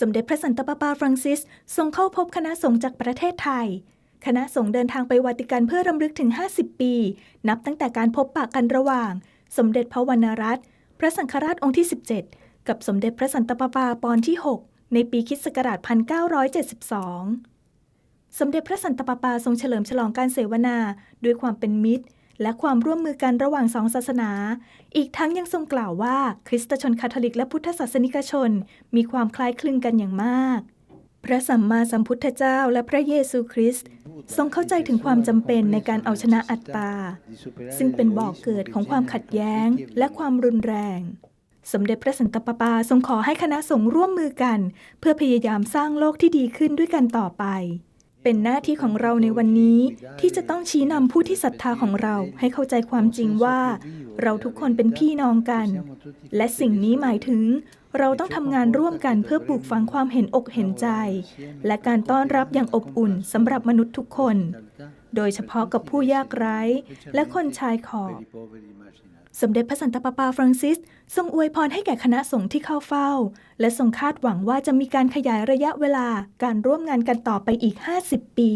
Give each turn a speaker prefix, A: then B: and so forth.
A: สมเด็จพระสันตะปาปาฟรังซิสทรงเข้าพบคณะสงฆ์จากประเทศไทย คณะสงฆ์เดินทางไปวาติกันเพื่อรำลึกถึง 50 ปี นับตั้งแต่การพบปะกันระหว่าง สมเด็จพระวรรณรัตน์พระสังฆราชองค์ที่ 17 กับสมเด็จพระสันตะปาปาปอนที่ 6 ในปีคริสต์ศักราช 1972 สมเด็จพระสันตะปาปาทรงเฉลิมฉลองการเสวนาด้วยความเป็นมิตร และความร่วมมือกันระหว่างสองศาสนา อีกทั้งยังทรงกล่าวว่าคริสตชนคาทอลิกและพุทธศาสนิกชน มีความคล้ายคลึงกันอย่างมาก พระสัมมาสัมพุทธเจ้าและพระเยซูคริสต์ทรงเข้าใจถึงความจำเป็นในการเอาชนะอัตตา ซึ่งเป็นบ่อกเกิดของความขัดแย้งและความรุนแรงสมเด็จพระสันตะปาปาทรงขอให้คณะสงฆ์ร่วมมือกัน เพื่อพยายามสร้างโลกที่ดีขึ้นด้วยกันต่อไป เป็นหน้าที่ของเราในวันนี้ที่จะต้องชี้นำผู้ที่ศรัทธาของเราให้เข้าใจความจริงว่า เราทุกคนเป็นพี่น้องกัน และสิ่งนี้หมายถึง เราต้องทำงานร่วมกันเพื่อปลูกฝังความเห็นอกเห็นใจ และการต้อนรับอย่างอบอุ่นสำหรับมนุษย์ทุกคน โดยเฉพาะกับผู้ยากไร้ และคนชายขอบ สมเด็จพระสันตะปาปาฟรังซิส ทรงอวยพรให้แก่คณะสงฆ์ที่เข้าเฝ้า และทรงคาดหวังว่าจะมีการขยายระยะเวลาการร่วมงานกันต่อไปอีก 50 ปี